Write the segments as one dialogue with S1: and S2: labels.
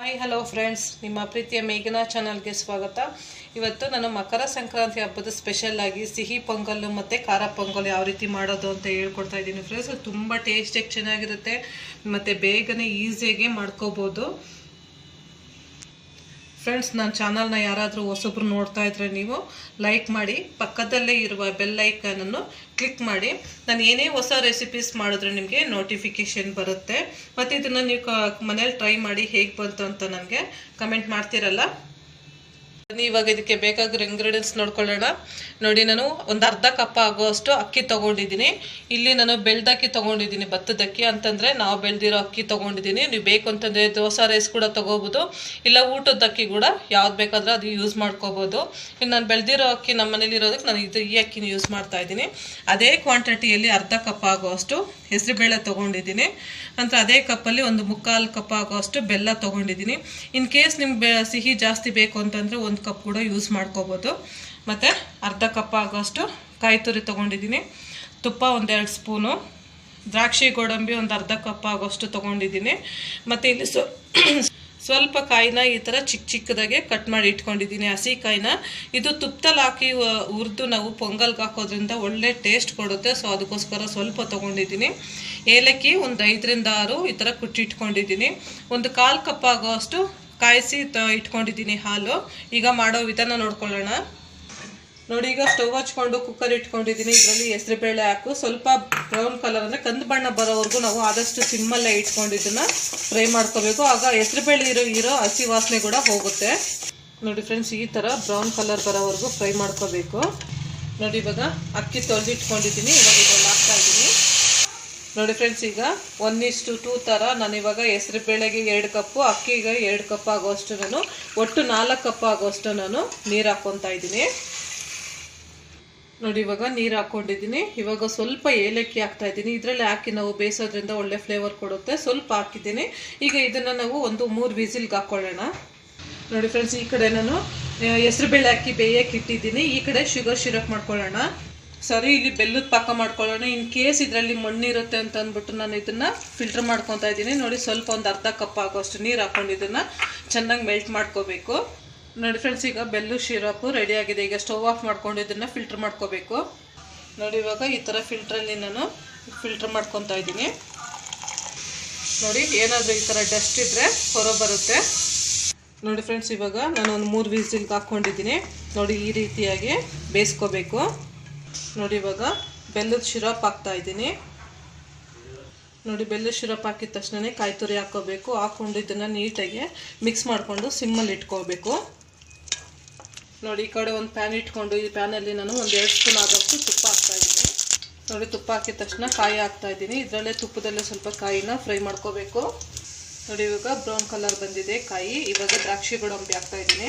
S1: Hi hello friends ನಿಮ್ಮ ಪ್ರೀತಿಯ ಮೇಘನಾ ಚಾನಲ್ಗೆ ಸ್ವಾಗತ. ಇವತ್ತು ನಾನು ಮಕರ ಸಂಕ್ರಾಂತಿ ಹಬ್ಬದ ಸ್ಪೆಷಲ್ ಆಗಿ ಸಿಹಿ ಪೊಂಗಲ್ಲು ಮತ್ತು ಖಾರ ಪೊಂಗಲ್ ಯಾವ ರೀತಿ ಮಾಡೋದು ಅಂತ ಹೇಳ್ಕೊಡ್ತಾ ಇದ್ದೀನಿ ಫ್ರೆಂಡ್ಸ್ ತುಂಬ ಟೇಸ್ಟಿಯಾಗಿ ಚೆನ್ನಾಗಿರುತ್ತೆ. ಮತ್ತು ಬೇಗನೆ ಈಸಿಯಾಗಿ ಮಾಡ್ಕೋಬೋದು. ಫ್ರೆಂಡ್ಸ್ ನನ್ನ ಚಾನಲ್ನ ಯಾರಾದರೂ ಹೊಸಬ್ರು ನೋಡ್ತಾ ಇದ್ರೆ ನೀವು ಲೈಕ್ ಮಾಡಿ, ಪಕ್ಕದಲ್ಲೇ ಇರುವ ಬೆಲ್ ಐಕನನ್ನು ಕ್ಲಿಕ್ ಮಾಡಿ. ನಾನು ಏನೇ ಹೊಸ ರೆಸಿಪೀಸ್ ಮಾಡಿದ್ರೆ ನಿಮಗೆ ನೋಟಿಫಿಕೇಷನ್ ಬರುತ್ತೆ. ಮತ್ತು ಇದನ್ನು ನೀವು ಮನೇಲಿ ಟ್ರೈ ಮಾಡಿ ಹೇಗೆ ಬಂತು ಅಂತ ನನಗೆ ಕಮೆಂಟ್ ಮಾಡ್ತೀರಲ್ಲ? ಇವಾಗ ಇದಕ್ಕೆ ಬೇಕಾಗಿರೋ ಇಂಗ್ರೀಡಿಯೆಂಟ್ಸ್ ನೋಡ್ಕೊಳ್ಳೋಣ. ನೋಡಿ, ನಾನು ಒಂದು ಅರ್ಧ ಕಪ್ ಆಗುವಷ್ಟು ಅಕ್ಕಿ ತೊಗೊಂಡಿದ್ದೀನಿ. ಇಲ್ಲಿ ನಾನು ಬೆಳ್ದಕ್ಕಿ ತೊಗೊಂಡಿದ್ದೀನಿ ಭತ್ತದಕ್ಕಿ. ಅಂತಂದರೆ ನಾವು ಬೆಳೆದಿರೋ ಅಕ್ಕಿ ತೊಗೊಂಡಿದ್ದೀನಿ. ನೀವು ಬೇಕು ಅಂತಂದರೆ ದೋಸೆ ರೈಸ್ ಕೂಡ ತೊಗೋಬೋದು. ಇಲ್ಲ ಊಟದ ಅಕ್ಕಿ ಕೂಡ ಯಾವ್ದು ಬೇಕಾದರೂ ಅದು ಯೂಸ್ ಮಾಡ್ಕೋಬೋದು. ಇನ್ನು ನಾನು ಬೆಳೆದಿರೋ ಅಕ್ಕಿ ನಮ್ಮ ಮನೇಲಿ ಇರೋದಕ್ಕೆ ನಾನು ಇದು ಈ ಅಕ್ಕಿನ ಯೂಸ್ ಮಾಡ್ತಾ ಇದ್ದೀನಿ. ಅದೇ ಕ್ವಾಂಟಿಟಿಯಲ್ಲಿ ಅರ್ಧ ಕಪ್ ಆಗುವಷ್ಟು ಹೆಸರುಬೇಳೆ ತೊಗೊಂಡಿದ್ದೀನಿ. ನಂತರ ಅದೇ ಕಪ್ಪಲ್ಲಿ ಒಂದು ಮುಕ್ಕಾಲು ಕಪ್ ಆಗುವಷ್ಟು ಬೆಲ್ಲ ತೊಗೊಂಡಿದ್ದೀನಿ. ಇನ್ ಕೇಸ್ ನಿಮ್ಗೆ ಸಿಹಿ ಜಾಸ್ತಿ ಬೇಕು ಅಂತಂದರೆ ಒಂದು ಕಪ್ ಕೂಡ ಯೂಸ್ ಮಾಡ್ಕೋಬೋದು. ಮತ್ತು ಅರ್ಧ ಕಪ್ ಆಗೋಷ್ಟು ಕಾಯಿ ತುರಿ ತೊಗೊಂಡಿದ್ದೀನಿ. ತುಪ್ಪ ಒಂದೆರಡು ಸ್ಪೂನು. ದ್ರಾಕ್ಷಿ ಗೋಡಂಬಿ ಒಂದು ಅರ್ಧ ಕಪ್ ಆಗೋಷ್ಟು ತೊಗೊಂಡಿದ್ದೀನಿ. ಮತ್ತು ಇಲ್ಲಿ ಸ್ವಲ್ಪ ಕಾಯಿನ ಈ ಥರ ಚಿಕ್ಕ ಚಿಕ್ಕದಾಗೆ ಕಟ್ ಮಾಡಿ ಇಟ್ಕೊಂಡಿದ್ದೀನಿ ಹಸಿ ಕಾಯಿನ. ಇದು ತುಪ್ಪದಲ್ಲಿ ಹಾಕಿ ಹುರಿದು ನಾವು ಪೊಂಗಲ್ಗೆ ಹಾಕೋದ್ರಿಂದ ಒಳ್ಳೆ ಟೇಸ್ಟ್ ಕೊಡುತ್ತೆ. ಸೊ ಅದಕ್ಕೋಸ್ಕರ ಸ್ವಲ್ಪ ತೊಗೊಂಡಿದ್ದೀನಿ. ಏಲಕ್ಕಿ ಒಂದು ಐದರಿಂದ ಆರು ಈ ಥರ ಕುಟ್ಟಿಟ್ಕೊಂಡಿದ್ದೀನಿ ಒಂದು ಕಾಲು ಕಪ್ ಆಗೋಷ್ಟು ಕಾಯಿಸಿ ಇಟ್ಕೊಂಡಿದ್ದೀನಿ ಹಾಲು. ಈಗ ಮಾಡೋ ವಿಧಾನ ನೋಡ್ಕೊಳ್ಳೋಣ. ನೋಡಿ, ಈಗ ಸ್ಟವ್ ಹಚ್ಕೊಂಡು ಕುಕ್ಕರ್ ಇಟ್ಕೊಂಡಿದ್ದೀನಿ. ಇದರಲ್ಲಿ ಹೆಸರುಬೇಳೆ ಹಾಕು. ಸ್ವಲ್ಪ ಬ್ರೌನ್ ಕಲರ್ ಅಂದರೆ ಕಂದು ಬಣ್ಣ ಬರೋವರೆಗೂ ನಾವು ಆದಷ್ಟು ಸಿಮ್ಮಲ್ಲೇ ಇಟ್ಕೊಂಡು ಇದನ್ನು ಫ್ರೈ ಮಾಡ್ಕೋಬೇಕು. ಆಗ ಹೆಸರುಬೇಳೆ ಇರೋ ಇರೋ ಹಸಿ ವಾಸನೆ ಕೂಡ ಹೋಗುತ್ತೆ. ನೋಡಿ ಫ್ರೆಂಡ್ಸ್ ಈ ಥರ ಬ್ರೌನ್ ಕಲರ್ ಬರೋವರೆಗೂ ಫ್ರೈ ಮಾಡ್ಕೋಬೇಕು. ನೋಡಿ, ಇವಾಗ ಅಕ್ಕಿ ತೊಳೆದಿಟ್ಕೊಂಡಿದ್ದೀನಿ. ಇವಾಗ ನೋಡಿ ಫ್ರೆಂಡ್ಸ್ ಈಗ ಒನ್ ಇಷ್ಟು ಟೂ ಥರ ನಾನು ಇವಾಗ ಹೆಸರು ಬೇಳೆಗೆ ಎರಡು ಕಪ್ಪು, ಅಕ್ಕಿಗೆ ಎರಡು ಕಪ್ ಆಗೋಷ್ಟು ನಾನು, ಒಟ್ಟು ನಾಲ್ಕು ಕಪ್ ಆಗೋಷ್ಟು ನಾನು ನೀರು ಹಾಕ್ಕೊತಾ ಇದ್ದೀನಿ. ನೋಡಿ ಇವಾಗ ನೀರು ಹಾಕ್ಕೊಂಡಿದ್ದೀನಿ ಇವಾಗ ಸ್ವಲ್ಪ ಏಲಕ್ಕಿ ಹಾಕ್ತಾ ಇದ್ದೀನಿ. ಇದರಲ್ಲಿ ಹಾಕಿ ನಾವು ಬೇಯಿಸೋದ್ರಿಂದ ಒಳ್ಳೆ ಫ್ಲೇವರ್ ಕೊಡುತ್ತೆ. ಸ್ವಲ್ಪ ಹಾಕಿದ್ದೀನಿ. ಈಗ ಇದನ್ನು ನಾವು ಒಂದು ಮೂರು ವಿಸಿಲ್ಗೆ ಹಾಕ್ಕೊಳ್ಳೋಣ ನೋಡಿ ಫ್ರೆಂಡ್ಸ್ ಈ ಕಡೆ ನಾನು ಹೆಸರು ಬೇಳೆ ಹಾಕಿ ಬೇಯಕ್ಕೆ ಇಟ್ಟಿದ್ದೀನಿ. ಈ ಕಡೆ ಶುಗರ್ ಶಿರಪ್ ಮಾಡ್ಕೊಳ್ಳೋಣ. ಸರಿ, ಇಲ್ಲಿ ಬೆಲ್ಲದ ಪಾಕ ಮಾಡ್ಕೊಳ್ಳೋಣ. ಇನ್ ಕೇಸ್ ಇದರಲ್ಲಿ ಮಣ್ಣಿರುತ್ತೆ ಅಂತ ಅಂದ್ಬಿಟ್ಟು ನಾನು ಇದನ್ನ ಫಿಲ್ಟರ್ ಮಾಡ್ಕೊತಾ ಇದ್ದೀನಿ. ನೋಡಿ, ಸ್ವಲ್ಪ ಒಂದು ಅರ್ಧ ಕಪ್ ಆಗೋಷ್ಟು ನೀರು ಹಾಕೊಂಡು ಇದನ್ನ ಚೆನ್ನಾಗಿ ಮೆಲ್ಟ್ ಮಾಡ್ಕೋಬೇಕು. ನೋಡಿ ಫ್ರೆಂಡ್ಸ್ ಈಗ ಬೆಲ್ಲು ಶಿರಾಪು ರೆಡಿ ಆಗಿದೆ. ಈಗ ಸ್ಟವ್ ಆಫ್ ಮಾಡ್ಕೊಂಡು ಇದನ್ನ ಫಿಲ್ಟರ್ ಮಾಡ್ಕೋಬೇಕು. ನೋಡಿ, ಇವಾಗ ಈ ಥರ ಫಿಲ್ಟ್ರಲ್ಲಿ ನಾನು ಫಿಲ್ಟರ್ ಮಾಡ್ಕೊತಾ ಇದ್ದೀನಿ. ನೋಡಿ, ಏನಾದರೂ ಈ ಥರ ಡಸ್ಟ್ ಇದ್ದರೆ ಹೊರ ಬರುತ್ತೆ. ನೋಡಿ ಫ್ರೆಂಡ್ಸ್ ಇವಾಗ ನಾನು ಒಂದು ಮೂರು ವಿಸಿಲ್ಗೆ ಹಾಕ್ಕೊಂಡಿದ್ದೀನಿ. ನೋಡಿ, ಈ ರೀತಿಯಾಗಿ ಬೇಯಿಸ್ಕೋಬೇಕು. ನೋಡಿ ಇವಾಗ ಬೆಲ್ಲದ ಶಿರಪ್ ಹಾಕ್ತಾ ಇದ್ದೀನಿ. ನೋಡಿ ಬೆಲ್ಲದ ಶಿರಪ್ ಹಾಕಿದ ತಕ್ಷಣ ಕಾಯಿ ತುರಿ ಹಾಕೋಬೇಕು. ಹಾಕ್ಕೊಂಡು ಇದನ್ನು ನೀಟಾಗಿ ಮಿಕ್ಸ್ ಮಾಡಿಕೊಂಡು ಸಿಮ್ಮಲ್ಲಿ ಇಟ್ಕೋಬೇಕು. ನೋಡಿ ಈ ಕಡೆ ಒಂದು ಪ್ಯಾನ್ ಇಟ್ಕೊಂಡು, ಈ ಪ್ಯಾನಲ್ಲಿ ನಾನು ಒಂದು ಎರಡು ಸ್ಪೂನ್ ಆಗೋಷ್ಟು ತುಪ್ಪ ಹಾಕ್ತಾ ಇದ್ದೀನಿ. ನೋಡಿ ತುಪ್ಪ ಹಾಕಿದ ತಕ್ಷಣ ಕಾಯಿ ಹಾಕ್ತಾ ಇದ್ದೀನಿ. ಇದರಲ್ಲೇ ತುಪ್ಪದಲ್ಲೇ ಸ್ವಲ್ಪ ಕಾಯಿನ ಫ್ರೈ ಮಾಡ್ಕೋಬೇಕು. ನೋಡಿ ಇವಾಗ ಬ್ರೌನ್ ಕಲರ್ ಬಂದಿದೆ ಕಾಯಿ. ಇವಾಗ ದ್ರಾಕ್ಷಿ ಗೋಡಂಬಿ ಹಾಕ್ತಾ ಇದ್ದೀನಿ.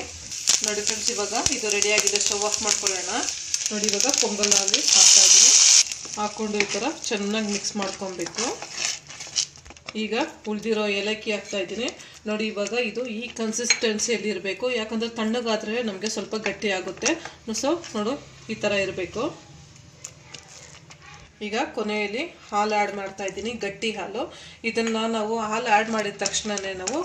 S1: ನೋಡಿ ಫ್ರೆಂಡ್ಸ್ ಇವಾಗ ಇದು ರೆಡಿಯಾಗಿದೆ ಸ್ಟವ್ ಆಫ್ ಮಾಡ್ಕೊಳ್ಳೋಣ. ನೋಡಿ, ಇವಾಗ ಪೊಂಗಲಲ್ಲಿ ಹಾಕ್ತಾ ಇದ್ದೀನಿ. ಹಾಕ್ಕೊಂಡು ಈ ಥರ ಚೆನ್ನಾಗಿ ಮಿಕ್ಸ್ ಮಾಡ್ಕೊಬೇಕು. ಈಗ ಉಳಿದಿರೋ ಏಲಕ್ಕಿ ಹಾಕ್ತಾ ಇದ್ದೀನಿ. ನೋಡಿ, ಇವಾಗ ಇದು ಈ ಕನ್ಸಿಸ್ಟೆನ್ಸಿಯಲ್ಲಿ ಇರಬೇಕು. ಯಾಕಂದರೆ ತಣ್ಣಗಾದರೆ ನಮಗೆ ಸ್ವಲ್ಪ ಗಟ್ಟಿ ಆಗುತ್ತೆ. ಸೊ ನೋಡು, ಈ ಥರ ಇರಬೇಕು. ಈಗ ಕೊನೆಯಲ್ಲಿ ಹಾಲು ಆ್ಯಡ್ ಮಾಡ್ತಾ ಇದ್ದೀನಿ, ಗಟ್ಟಿ ಹಾಲು. ಇದನ್ನು ನಾವು ಹಾಲು ಆ್ಯಡ್ ಮಾಡಿದ ತಕ್ಷಣವೇ ನಾವು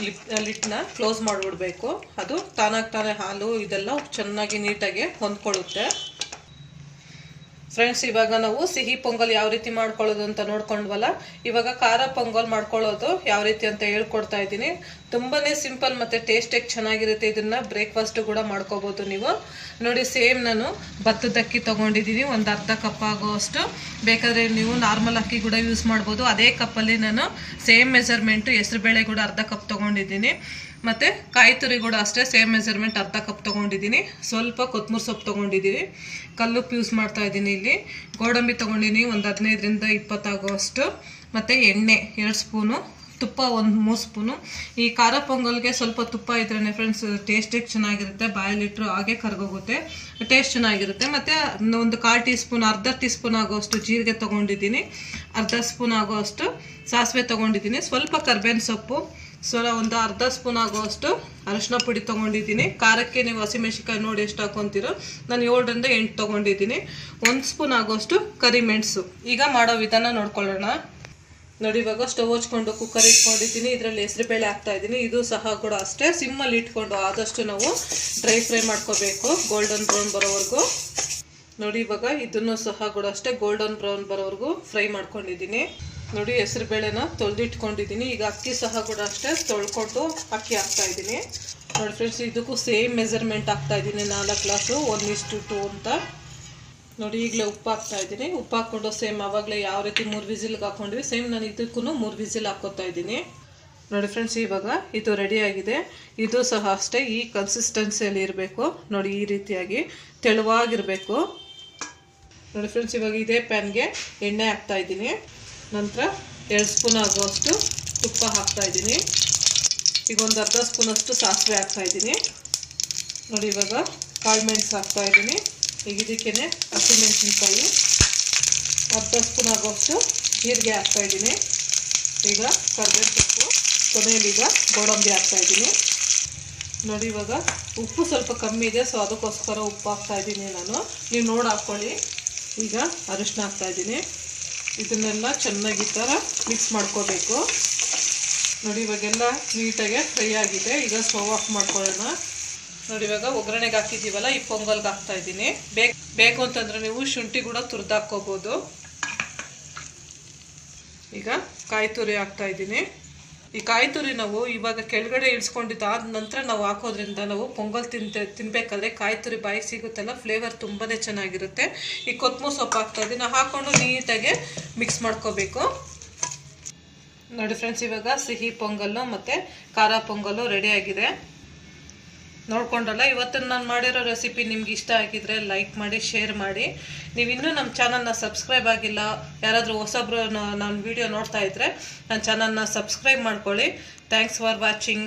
S1: ಲಿಪ್ ಲಿಟ್ನ ಕ್ಲೋಸ್ ಮಾಡಿಬಿಡ್ಬೇಕು. ಅದು ತಾನಾಗಿ ತಾನೇ ಹಾಲು ಇದೆಲ್ಲ ಚೆನ್ನಾಗಿ ನೀಟಾಗಿ ಹೊಂದ್ಕೊಳ್ಳುತ್ತೆ. ಫ್ರೆಂಡ್ಸ್ ಇವಾಗ ನಾವು ಸಿಹಿ ಪೊಂಗಲ್ ಯಾವ ರೀತಿ ಮಾಡ್ಕೊಳ್ಳೋದು ಅಂತ ನೋಡ್ಕೊಂಡ್ವಲ್ಲ, ಇವಾಗ ಖಾರ ಪೊಂಗಲ್ ಮಾಡ್ಕೊಳ್ಳೋದು ಯಾವ ರೀತಿ ಅಂತ ಹೇಳ್ಕೊಡ್ತಾ ಇದ್ದೀನಿ. ತುಂಬಾನೇ ಸಿಂಪಲ್ ಮತ್ತು ಟೇಸ್ಟಿಗೆ ಚೆನ್ನಾಗಿರುತ್ತೆ ಇದನ್ನ ಬ್ರೇಕ್ಫಾಸ್ಟ್ ಕೂಡ ಮಾಡ್ಕೋಬೋದು ನೀವು. ನೋಡಿ ಸೇಮ್ ನಾನು ಭತ್ತದ ಅಕ್ಕಿ ತೊಗೊಂಡಿದ್ದೀನಿ, ಒಂದು ಅರ್ಧ ಕಪ್ ಆಗೋಷ್ಟು ಬೇಕಾದರೆ ನೀವು ನಾರ್ಮಲ್ ಅಕ್ಕಿ ಕೂಡ ಯೂಸ್ ಮಾಡ್ಬೋದು. ಅದೇ ಕಪ್ಪಲ್ಲಿ ನಾನು ಸೇಮ್ ಮೆಜರ್ಮೆಂಟು ಹೆಸರುಬೇಳೆ ಕೂಡ ಅರ್ಧ ಕಪ್ ತೊಗೊಂಡಿದ್ದೀನಿ. ಮತ್ತು ಕಾಯಿ ತುರಿ ಕೂಡ ಅಷ್ಟೇ ಸೇಮ್ ಮೆಜರ್ಮೆಂಟ್ ಅರ್ಧ ಕಪ್ ತೊಗೊಂಡಿದ್ದೀನಿ. ಸ್ವಲ್ಪ ಕೊತ್ತಂಬರಿ ಸೊಪ್ಪು ತೊಗೊಂಡಿದ್ದೀನಿ ಕಲ್ಲುಪ್ಪು ಯೂಸ್ ಮಾಡ್ತಾ ಇದ್ದೀನಿ ಇಲ್ಲಿ. ಗೋಡಂಬಿ ತೊಗೊಂಡಿದ್ದೀನಿ ಒಂದು ಹದಿನೈದರಿಂದ ಇಪ್ಪತ್ತಾಗುವಷ್ಟು. ಮತ್ತು ಎಣ್ಣೆ ಎರಡು ಸ್ಪೂನು, ತುಪ್ಪ ಒಂದು ಮೂರು ಸ್ಪೂನು. ಈ ಖಾರ ಪೊಂಗಲ್ಗೆ ಸ್ವಲ್ಪ ತುಪ್ಪ ಇದ್ರೇ ಫ್ರೆಂಡ್ಸ್ ಟೇಸ್ಟಿಗೆ ಚೆನ್ನಾಗಿರುತ್ತೆ. ಬಾಯಲ್ಲಿಟ್ಟರು ಹಾಗೆ ಕರ್ಗೋಗುತ್ತೆ. ಟೇಸ್ಟ್ ಚೆನ್ನಾಗಿರುತ್ತೆ. ಮತ್ತು ಒಂದು ಕಾಲು ಟೀ ಸ್ಪೂನ್ ಅರ್ಧ ಟೀ ಸ್ಪೂನ್ ಆಗೋಷ್ಟು ಜೀರಿಗೆ ತೊಗೊಂಡಿದ್ದೀನಿ. ಅರ್ಧ ಸ್ಪೂನ್ ಆಗೋಷ್ಟು ಸಾಸಿವೆ ತೊಗೊಂಡಿದ್ದೀನಿ. ಸ್ವಲ್ಪ ಕರ್ಬೇವಿನ ಸೊಪ್ಪು ಸ್ವಲ್ಪ ಒಂದು ಅರ್ಧ ಸ್ಪೂನ್ ಆಗುವಷ್ಟು ಅರಿಶಿನ ಪುಡಿ ತೊಗೊಂಡಿದ್ದೀನಿ. ಖಾರಕ್ಕೆ ನೀವು ಹಸಿಮೆಣಸಿನ್ಕಾಯಿ ನೋಡಿ ಎಷ್ಟು ಹಾಕೊತೀರೋ. ನಾನು ಏಳರಿಂದ ಎಂಟು ತೊಗೊಂಡಿದ್ದೀನಿ. ಒಂದು ಸ್ಪೂನ್ ಆಗುವಷ್ಟು ಕರಿಮೆಣಸು ಈಗ ಮಾಡೋ ವಿಧಾನ ನೋಡ್ಕೊಳ್ಳೋಣ. ನೋಡಿ, ಇವಾಗ ಸ್ಟವ್ ಹಚ್ಕೊಂಡು ಕುಕ್ಕರ್ ಇಟ್ಕೊಂಡಿದ್ದೀನಿ. ಇದರಲ್ಲಿ ಹೆಸರುಬೇಳೆ ಹಾಕ್ತಾ ಇದ್ದೀನಿ. ಇದು ಸಹ ಕೂಡ ಅಷ್ಟೇ. ಸಿಮ್ಮಲ್ಲಿ ಇಟ್ಕೊಂಡು ಆದಷ್ಟು ನಾವು ಡ್ರೈ ಫ್ರೈ ಮಾಡ್ಕೋಬೇಕು. ಗೋಲ್ಡನ್ ಬ್ರೌನ್ ಬರೋವರೆಗೂ. ನೋಡಿ, ಇವಾಗ ಇದನ್ನು ಸಹ ಕೂಡ ಅಷ್ಟೇ ಗೋಲ್ಡನ್ ಬ್ರೌನ್ ಬರೋವರೆಗೂ ಫ್ರೈ ಮಾಡ್ಕೊಂಡಿದ್ದೀನಿ. ನೋಡಿ, ಹೆಸರು ಬೇಳೆನ ತೊಳೆದಿಟ್ಕೊಂಡಿದ್ದೀನಿ. ಈಗ ಅಕ್ಕಿ ಸಹ ಕೂಡ ಅಷ್ಟೇ ತೊಳ್ಕೊಂಡು ಅಕ್ಕಿ ಹಾಕ್ತಾ ಇದ್ದೀನಿ ನೋಡಿ ಫ್ರೆಂಡ್ಸ್ ಇದಕ್ಕೂ ಸೇಮ್ ಮೆಜರ್ಮೆಂಟ್ ಹಾಕ್ತಾ ಇದ್ದೀನಿ ನಾಲ್ಕು ಗ್ಲಾಸು ಒನ್ ಇಷ್ಟು ಟು ಅಂತ. ನೋಡಿ, ಈಗಲೇ ಉಪ್ಪು ಹಾಕ್ತಾ ಇದ್ದೀನಿ ಉಪ್ಪು ಹಾಕ್ಕೊಂಡು ಸೇಮ್ ಆವಾಗಲೇ ಯಾವ ರೀತಿ ಮೂರು ವಿಸಿಲ್ಗೆ ಹಾಕ್ಕೊಂಡ್ವಿ ಸೇಮ್ ನಾನು ಇದಕ್ಕೂ ಮೂರು ವಿಸಿಲ್ ಹಾಕ್ಕೋತಾ ಇದ್ದೀನಿ ನೋಡಿ ಫ್ರೆಂಡ್ಸ್ ಇವಾಗ ಇದು ರೆಡಿ ಆಗಿದೆ. ಇದು ಸಹ ಅಷ್ಟೇ ಈ ಕನ್ಸಿಸ್ಟೆನ್ಸಿಯಲ್ಲಿ ಇರಬೇಕು. ನೋಡಿ, ಈ ರೀತಿಯಾಗಿ ತೆಳುವಾಗಿರಬೇಕು. ನೋಡಿ ಫ್ರೆಂಡ್ಸ್ ಇವಾಗ ಇದೇ ಪ್ಯಾನ್ಗೆ ಎಣ್ಣೆ ಹಾಕ್ತಾ ಇದ್ದೀನಿ ನಂತರ ಎರಡು ಸ್ಪೂನ್ ಆಗುವಷ್ಟು ತುಪ್ಪ ಹಾಕ್ತಾ ಇದ್ದೀನಿ. ಈಗ ಒಂದು ಅರ್ಧ ಸ್ಪೂನಷ್ಟು ಸಾಸಿವೆ ಹಾಕ್ತಾ ಇದ್ದೀನಿ. ನೋಡಿ, ಇವಾಗ ಕಾಳು ಮೆಣಸು ಹಾಕ್ತಾ ಇದ್ದೀನಿ. ಈಗ ಇದಕ್ಕೇ ಹಸಿಮೆಣಸಿನ್ಕಾಯಿ ಅರ್ಧ ಸ್ಪೂನ್ ಆಗುವಷ್ಟು ಜೀರಿಗೆ ಹಾಕ್ತಾ ಇದ್ದೀನಿ. ಈಗ ಕರ್ಬೇವು ಸೊಪ್ಪು ಕೊನೆಯಲ್ಲಿ ಈಗ ಗೋಡಂಬಿ ಹಾಕ್ತಾ ಇದ್ದೀನಿ. ನೋಡಿ, ಇವಾಗ ಉಪ್ಪು ಸ್ವಲ್ಪ ಕಮ್ಮಿ ಇದೆ, ಸೊ ಅದಕ್ಕೋಸ್ಕರ ಉಪ್ಪು ಹಾಕ್ತಾ ಇದ್ದೀನಿ ನಾನು. ನೀವು ನೋಡಿ ಹಾಕ್ಕೊಳ್ಳಿ ಈಗ ಅರಿಶಿನ ಹಾಕ್ತಾ ಇದ್ದೀನಿ. ಇದನ್ನೆಲ್ಲ ಚೆನ್ನಾಗಿ ಥರ ಮಿಕ್ಸ್ ಮಾಡ್ಕೋಬೇಕು. ನೋಡಿ, ಇವಾಗೆಲ್ಲ ನೀಟಾಗೆ ಫ್ರೈ ಆಗಿದೆ. ಈಗ ಸ್ಟವ್ ಆಫ್ ಮಾಡ್ಕೊಳ್ಳೋಣ. ನೋಡಿ, ಇವಾಗ ಒಗ್ಗರಣೆಗೆ ಹಾಕಿದ್ದೀವಲ್ಲ, ಈ ಪೊಂಗಲ್ಗೆ ಹಾಕ್ತಾ ಇದ್ದೀನಿ. ಬೇಕು ಬೇಕು ಅಂತಂದ್ರೆ ನೀವು ಶುಂಠಿ ಕೂಡ ತುರ್ದು ಹಾಕ್ಕೋಬೋದು. ಈಗ ಕಾಯಿ ತುರಿ ಹಾಕ್ತಾ ಇದ್ದೀನಿ. ಈ ಕಾಯಿ ತುರಿ ನಾವು ಇವಾಗ ಕೆಳಗಡೆ ಇಳಿಸ್ಕೊಂಡಿದ್ದು ಆದ ನಂತರ ನಾವು ಹಾಕೋದ್ರಿಂದ ನಾವು ಪೊಂಗಲ್ ತಿಂತ ತಿನ್ಬೇಕಾದ್ರೆ ಕಾಯಿ ತುರಿ ಬಾಯಿಗೆ ಸಿಗುತ್ತಲ್ಲ ಫ್ಲೇವರ್ ತುಂಬಾ ಚೆನ್ನಾಗಿರುತ್ತೆ. ಈ ಕೊತ್ತಂಬರಿ ಸೊಪ್ಪು ಹಾಕ್ತಾ ಇದ್ದೀನಿ ಹಾಕ್ಕೊಂಡು ನೀಟಾಗಿ ಮಿಕ್ಸ್ ಮಾಡ್ಕೋಬೇಕು. ನೋಡಿ ಫ್ರೆಂಡ್ಸ್ ಇವಾಗ ಸಿಹಿ ಪೊಂಗಲ್ಲು ಮತ್ತು ಖಾರ ಪೊಂಗಲ್ಲು ರೆಡಿ ಆಗಿದೆ ನೋಡ್ಕೊಂಡ್ರಲ್ಲ ಇವತ್ತು ನಾನು ಮಾಡಿರೋ ರೆಸಿಪಿ ನಿಮ್ಗೆ ಇಷ್ಟ ಆಗಿದ್ರೆ ಲೈಕ್ ಮಾಡಿ ಶೇರ್ ಮಾಡಿ. ನೀವು ಇನ್ನೂ ನಮ್ಮ ಚಾನಲ್ನ ಸಬ್ಸ್ಕ್ರೈಬ್ ಆಗಿಲ್ಲ, ಯಾರಾದರೂ ಹೊಸಬ್ರು ನಾನು ವಿಡಿಯೋ ನೋಡ್ತಾ ಇದ್ರೆ ನನ್ನ ಚಾನಲ್ನ ಸಬ್ಸ್ಕ್ರೈಬ್ ಮಾಡ್ಕೊಳ್ಳಿ. Thanks for watching